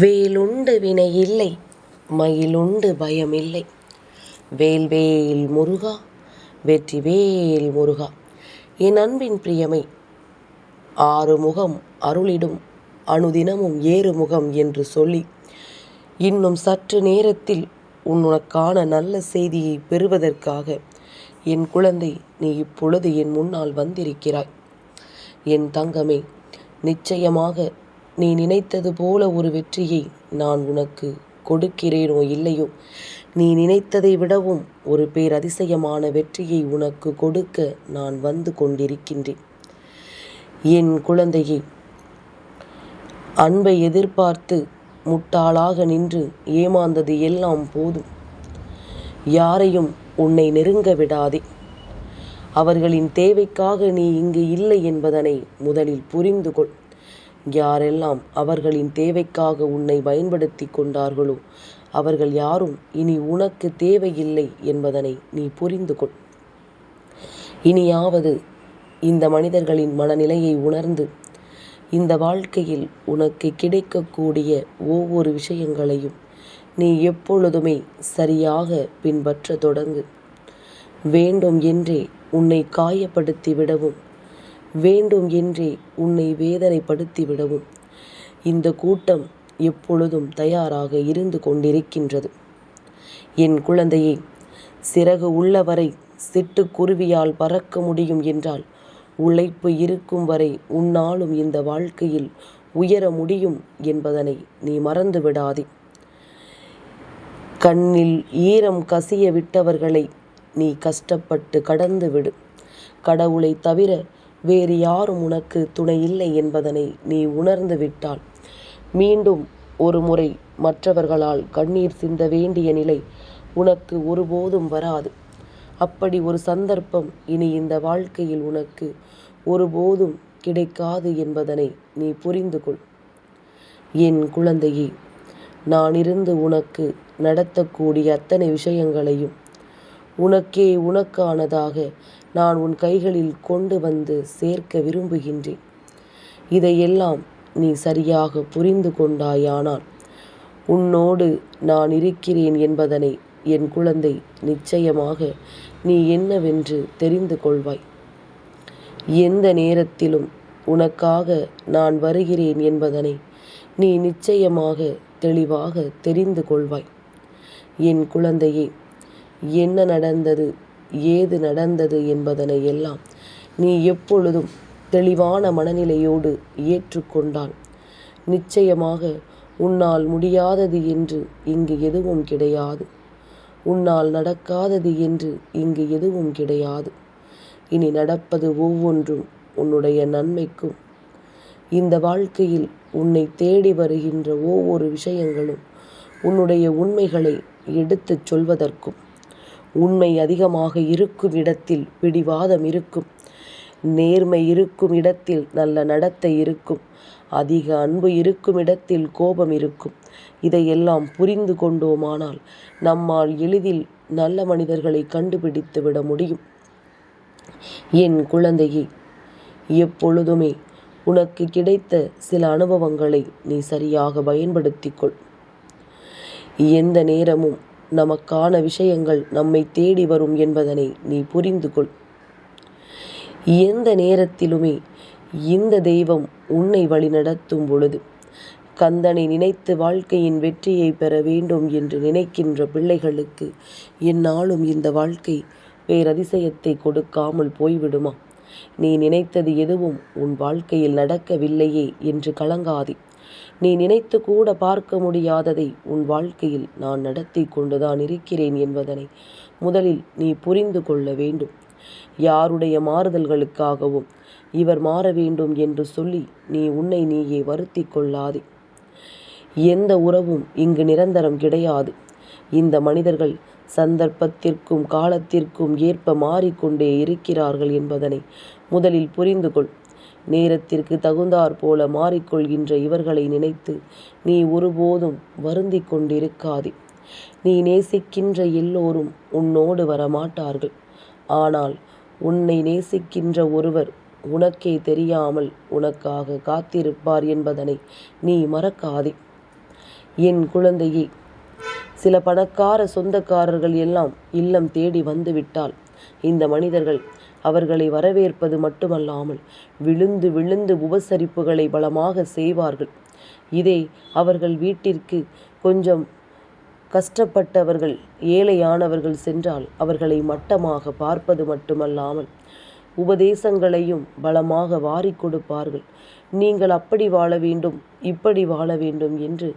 வேலுண்டு வினை இல்லை மயிலுண்டு பயமில்லை வேல்வேல் முருகா வெற்றி வேல் முருகா என் அன்பின் பிரியமை ஆறு முகம் அருளிடும் அனுதினமும் ஏறுமுகம் என்று சொல்லி இன்னும் சற்று நேரத்தில் உனக்கான நல்ல செய்தியை பெறுவதற்காக என் குழந்தை நீ இப்பொழுது என் முன்னால் வந்திருக்கிறாய். என் தங்கமே நிச்சயமாக நீ நினைத்தது போல ஒரு வெற்றியை நான் உனக்கு கொடுக்கிறேனோ இல்லையோ? நீ நினைத்ததை விடவும் ஒரு பேரதிசயமான வெற்றியை உனக்கு கொடுக்க நான் வந்து கொண்டிருக்கின்றேன். என் குழந்தையை அன்பை எதிர்பார்த்து முட்டாளாக நின்று ஏமாந்தது எல்லாம் போதும். யாரையும் உன்னை நெருங்க விடாதே. அவர்களின் தேவைக்காக நீ இங்கு இல்லை என்பதனை முதலில் புரிந்து கொள் யாரெல்லாம் அவர்களின் தேவைக்காக உன்னை பயன்படுத்தி கொண்டார்களோ அவர்கள் யாரும் இனி உனக்கு தேவையில்லை என்பதனை நீ புரிந்து கொள். இனியாவது இந்த மனிதர்களின் மனநிலையை உணர்ந்து இந்த வாழ்க்கையில் உனக்கு கிடைக்கக்கூடிய ஒவ்வொரு விஷயங்களையும் நீ எப்பொழுதுமே சரியாக பின்பற்ற தொடங்கு. வேண்டும் என்றே உன்னை காயப்படுத்தி விடவும் வேண்டும் என்றே உன்னை வேதனைப்படுத்தி விடவும் இந்த கூட்டம் எப்பொழுதும் தயாராக இருந்து கொண்டிருக்கின்றது. என் குழந்தையே சிறகு உள்ளவரை சிட்டுக்குருவியால் பறக்க முடியும் என்றால் உழைப்பு இருக்கும் வரை உன்னாலும் இந்த வாழ்க்கையில் உயர முடியும் என்பதனை நீ மறந்து விடாதே கண்ணில் ஈரம் கசிய விட்டவர்களை நீ கஷ்டப்பட்டு கடந்து விடு. கடவுளை தவிர வேறு யாரும் உனக்கு துணை இல்லை என்பதனை நீ உணர்ந்து விட்டால் மீண்டும் ஒரு முறை மற்றவர்களால் கண்ணீர் சிந்த வேண்டிய நிலை உனக்கு ஒருபோதும் வராது. அப்படி ஒரு சந்தர்ப்பம் இனி இந்த வாழ்க்கையில் உனக்கு ஒருபோதும் கிடைக்காது என்பதனை நீ புரிந்து கொள். என் குழந்தையே நான் இருந்து உனக்கு நடத்தக்கூடிய அத்தனை விஷயங்களையும் உனக்கே உனக்கானதாக நான் உன் கைகளில் கொண்டு வந்து சேர்க்க விரும்புகின்றேன். இதையெல்லாம் நீ சரியாக புரிந்து கொண்டாயானால் உன்னோடு நான் இருக்கிறேன் என்பதனை என் குழந்தை நிச்சயமாக நீ என்னவென்று தெரிந்து கொள்வாய். எந்த நேரத்திலும் உனக்காக நான் வருகிறேன் என்பதனை நீ நிச்சயமாக தெளிவாக தெரிந்து கொள்வாய். என் குழந்தையே என்ன நடந்தது ஏது நடந்தது என்பதனை எல்லாம் நீ எப்பொழுதும் தெளிவான மனநிலையோடு ஏற்றுக்கொண்டால் நிச்சயமாக உன்னால் முடியாதது என்று இங்கு எதுவும் கிடையாது. உன்னால் நடக்காதது என்று இங்கு எதுவும் கிடையாது. இனி நடப்பது ஒவ்வொன்றும் உன்னுடைய நன்மைக்கும். இந்த வாழ்க்கையில் உன்னை தேடி வருகின்ற ஒவ்வொரு விஷயங்களும் உன்னுடைய உண்மைகளை எடுத்துச் சொல்வதற்கும். உண்மை அதிகமாக இருக்கும் இடத்தில் பிடிவாதம் இருக்கும். நேர்மை இருக்கும் இடத்தில் நல்ல நடத்தை இருக்கும். அதிக அன்பு இருக்கும் இடத்தில் கோபம் இருக்கும். இதையெல்லாம் புரிந்து கொண்டோமானால் நம்மால் எளிதில் நல்ல மனிதர்களை கண்டுபிடித்து விட முடியும். என் குழந்தையே எப்பொழுதுமே உனக்கு கிடைத்த சில அனுபவங்களை நீ சரியாக பயன்படுத்திக்கொள். எந்த நேரமும் நமக்கான விஷயங்கள் நம்மை தேடி வரும் என்பதனை நீ புரிந்து கொள் எந்த நேரத்திலுமே இந்த தெய்வம் உன்னை வழிநடத்தும் பொழுது கந்தனை நினைத்து வாழ்க்கையின் வெற்றியை பெற வேண்டும் என்று நினைக்கின்ற பிள்ளைகளுக்கு என்னாலும் இந்த வாழ்க்கை பேரதிசயத்தை கொடுக்காமல் போய்விடுமா? நீ நினைத்தது எதுவும் உன் வாழ்க்கையில் நடக்கவில்லையே என்று கலங்காதே. நீ நினைத்து கூட பார்க்க முடியாததை உன் வாழ்க்கையில் நான் நடத்தி கொண்டுதான் இருக்கிறேன் என்பதனை முதலில் நீ புரிந்து கொள்ள வேண்டும். யாருடைய மாறுதல்களுக்காகவும் இவர் மாற வேண்டும் என்று சொல்லி நீ உன்னை நீயே வருத்தி கொள்ளாதே. எந்த உறவும் இங்கு நிரந்தரம் கிடையாது. இந்த மனிதர்கள் சந்தர்ப்பத்திற்கும் காலத்திற்கும் ஏற்ப மாறிக்கொண்டே இருக்கிறார்கள் என்பதனை முதலில் புரிந்து கொள். நேரத்திற்கு தகுந்தாற் போல மாறிக்கொள்கின்ற இவர்களை நினைத்து நீ ஒருபோதும் வருந்தி கொண்டிருக்காதே. நீ நேசிக்கின்ற எல்லோரும் உன்னோடு வரமாட்டார்கள். ஆனால் உன்னை நேசிக்கின்ற ஒருவர் உனக்கே தெரியாமல் உனக்காக காத்திருப்பார் என்பதனை நீ மறக்காதே. என் குழந்தையே சில பணக்கார சொந்தக்காரர்கள் எல்லாம் இல்லம் தேடி வந்துவிட்டால் இந்த மனிதர்கள் அவர்களை வரவேற்பது மட்டுமல்லாமல் விழுந்து விழுந்து உபசரிப்புகளை பலமாக செய்வார்கள். இதை அவர்கள் வீட்டிற்கு கொஞ்சம் கஷ்டப்பட்டவர்கள் ஏழையானவர்கள் சென்றால் அவர்களை மட்டமாக பார்ப்பது மட்டுமல்லாமல் உபதேசங்களையும் பலமாக வாரி கொடுப்பார்கள். நீங்கள் அப்படி வாழ வேண்டும் இப்படி வாழ வேண்டும் என்று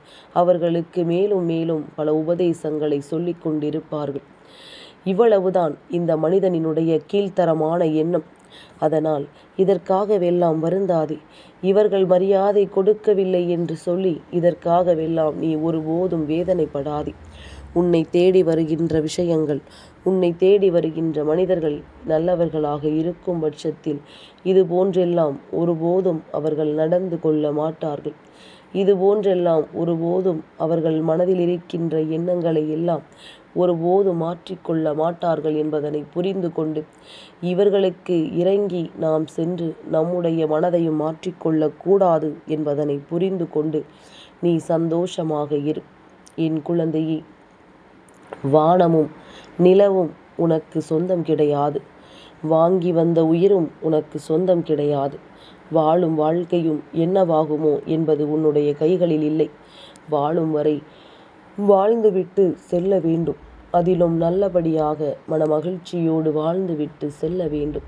அவர்களுக்கு மேலும் மேலும் பல உபதேசங்களை சொல்லிக் கொண்டிருப்பார்கள். இவ்வளவுதான் இந்த மனிதனினுடைய கீழ்த்தரமான எண்ணம். அதனால் இதற்காகவெல்லாம் வருந்தாதே. இவர்கள் மரியாதை கொடுக்கவில்லை என்று சொல்லி இதற்காகவெல்லாம் நீ ஒருபோதும் வேதனைப்படாதே. உன்னை தேடி வருகின்ற விஷயங்கள் உன்னை தேடி வருகின்ற மனிதர்கள் நல்லவர்களாக இருக்கும் பட்சத்தில் இது போன்றெல்லாம் ஒருபோதும் அவர்கள் நடந்து கொள்ள மாட்டார்கள். இது போன்றெல்லாம் ஒருபோதும் அவர்கள் மனதில் இருக்கின்ற எண்ணங்களை எல்லாம் ஒருபோது மாற்றிக்கொள்ள மாட்டார்கள் என்பதனை புரிந்து கொண்டு இவர்களுக்கு இறங்கி நாம் சென்று நம்முடைய மனதையும் மாற்றிக்கொள்ளக்கூடாது என்பதனை புரிந்து கொண்டு நீ சந்தோஷமாக இரு. என் குழந்தையே வானமும் நிலவும் உனக்கு சொந்தம் கிடையாது. வாங்கி வந்த உயிரும் உனக்கு சொந்தம் கிடையாது. வாழும் வாழ்க்கையும் என்னவாகுமோ என்பது உன்னுடைய கைகளில் இல்லை. வாழும் வரை வாழ்ந்துவிட்டு செல்ல வேண்டும். அதிலும் நல்லபடியாக மனமகிழ்ச்சியோடு வாழ்ந்துவிட்டு செல்ல வேண்டும்.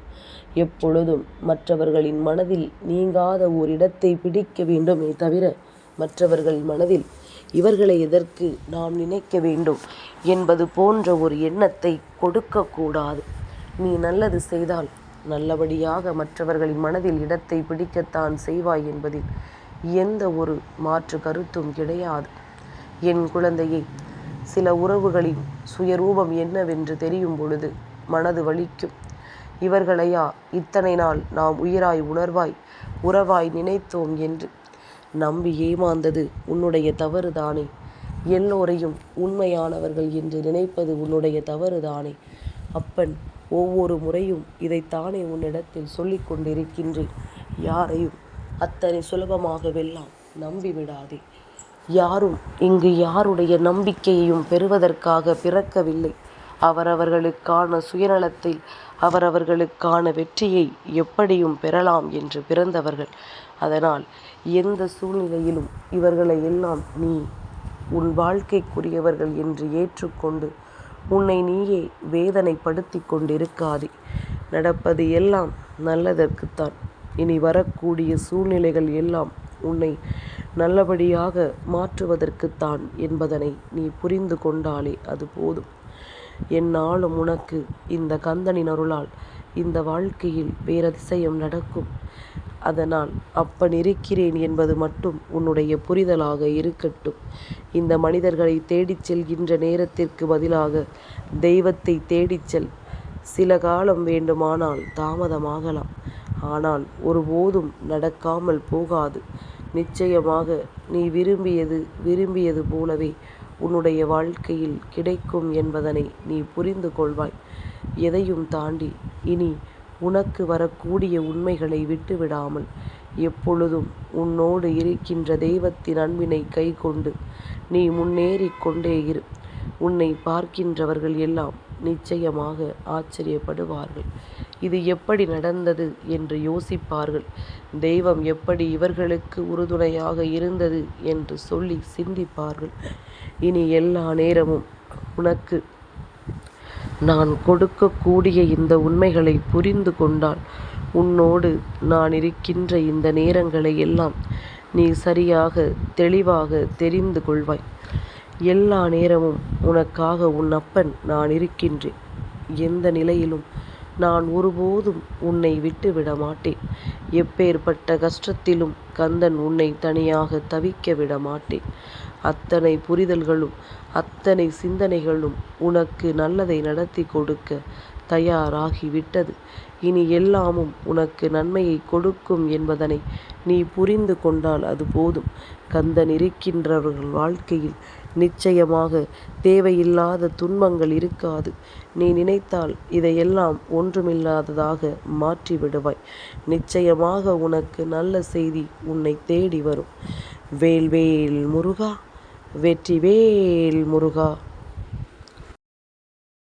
எப்பொழுதும் மற்றவர்களின் மனதில் நீங்காத ஓர் இடத்தை பிடிக்க வேண்டுமே தவிர மற்றவர்கள் மனதில் இவர்களை எதற்கு நாம் நினைக்க வேண்டும் என்பது போன்ற ஒரு எண்ணத்தை கொடுக்கக்கூடாது. நீ நல்லது செய்தால் நல்லபடியாக மற்றவர்களின் மனதில் இடத்தை பிடிக்கத்தான் செய்வாய் என்பதில் எந்த ஒரு மாற்று கருத்தும் கிடையாது. என் குழந்தையை சில உறவுகளின் சுயரூபம் என்னவென்று தெரியும் பொழுது மனது வலிக்கும். இவர்களையா இத்தனை நாள் நாம் உயிராய் உணர்வாய் உறவாய் நினைத்தோம் என்று நம்பி ஏமாந்தது உன்னுடைய தவறுதானே. எல்லோரையும் உண்மையானவர்கள் என்று நினைப்பது உன்னுடைய தவறுதானே. அப்பன் ஒவ்வொரு முறையும் இதைத்தானே உன்னிடத்தில் சொல்லிக் கொண்டிருக்கின்றேன். யாரையும் அத்தனை சுலபமாகவெல்லாம் நம்பிவிடாதே. யாரும் இங்கு யாருடைய நம்பிக்கையையும் பெறுவதற்காக பிறக்கவில்லை. அவரவர்களுக்கான சுயநலத்தில் அவரவர்களுக்கான வெற்றியை எப்படியும் பெறலாம் என்று பிறந்தவர்கள். அதனால் எந்த சூழ்நிலையிலும் இவர்களை எல்லாம் நீ உன் வாழ்க்கைக்குரியவர்கள் என்று ஏற்றுக்கொண்டு உன்னை நீயே வேதனைப்படுத்தி கொண்டிருக்காதே. நடப்பது எல்லாம் நல்லதற்குத்தான். இனி வரக்கூடிய சூழ்நிலைகள் எல்லாம் உன்னை நல்லபடியாக மாற்றுவதற்குத்தான் என்பதனை நீ புரிந்து கொண்டாலே அது போதும். என்னாலும் உனக்கு இந்த கந்தனின் அருளால் இந்த வாழ்க்கையில் பேரதிசயம் நடக்கும். அதனால் அப்பன் இருக்கிறேன் என்பது மட்டும் உன்னுடைய புரிதலாக இருக்கட்டும். இந்த மனிதர்களை தேடிச் செல்கின்ற நேரத்திற்கு பதிலாக தெய்வத்தை தேடிச் செல். சில காலம் வேண்டுமானால் தாமதமாகலாம். ஆனால் ஒருபோதும் நடக்காமல் போகாது. நிச்சயமாக நீ விரும்பியது விரும்பியது போலவே உன்னுடைய வாழ்க்கையில் கிடைக்கும் என்பதனை நீ புரிந்து கொள்வாய். எதையும் தாண்டி இனி உனக்கு வரக்கூடிய உண்மைகளை விட்டுவிடாமல் எப்பொழுதும் உன்னோடு இருக்கின்ற தெய்வத்தின் அன்பினை கைக்கொண்டு நீ முன்னேறிக் கொண்டே இரு. உன்னை பார்க்கின்றவர்கள் எல்லாம் நிச்சயமாக ஆச்சரியப்படுவார்கள். இது எப்படி நடந்தது என்று யோசிப்பார்கள். தெய்வம் எப்படி இவர்களுக்கு உறுதுணையாக இருந்தது என்று சொல்லி சிந்திப்பார்கள். இனி எல்லா நேரமும் உனக்கு நான் கொடுக்கக்கூடிய இந்த உண்மைகளை புரிந்து கொண்டால் உன்னோடு நான் இருக்கின்ற இந்த நேரங்களை எல்லாம் நீ சரியாக தெளிவாக தெரிந்து கொள்வாய். எல்லா நேரமும் உனக்காக உன் அப்பன் நான் இருக்கின்றேன். எந்த நிலையிலும் நான் ஒருபோதும் உன்னை விட்டு விட மாட்டேன். எப்பேற்பட்ட கஷ்டத்திலும் கந்தன் உன்னை தனியாக தவிக்க விட மாட்டேன். அத்தனை புரிதல்களும் அத்தனை சிந்தனைகளும் உனக்கு நல்லதை நடத்தி கொடுக்க தயாராகிவிட்டது. இனி எல்லாமும் உனக்கு நன்மையை கொடுக்கும் என்பதனை நீ புரிந்து கொண்டால் அது போதும். கந்தன் இருக்கின்றவர்கள் வாழ்க்கையில் நிச்சயமாக தேவையில்லாத துன்பங்கள் இருக்காது. நீ நினைத்தால் இதையெல்லாம் ஒன்றுமில்லாததாக மாற்றி விடுவாய் நிச்சயமாக உனக்கு நல்ல செய்தி உன்னை தேடி வரும். வேல்வேல் முருகா வெற்றிவேல் முருகா.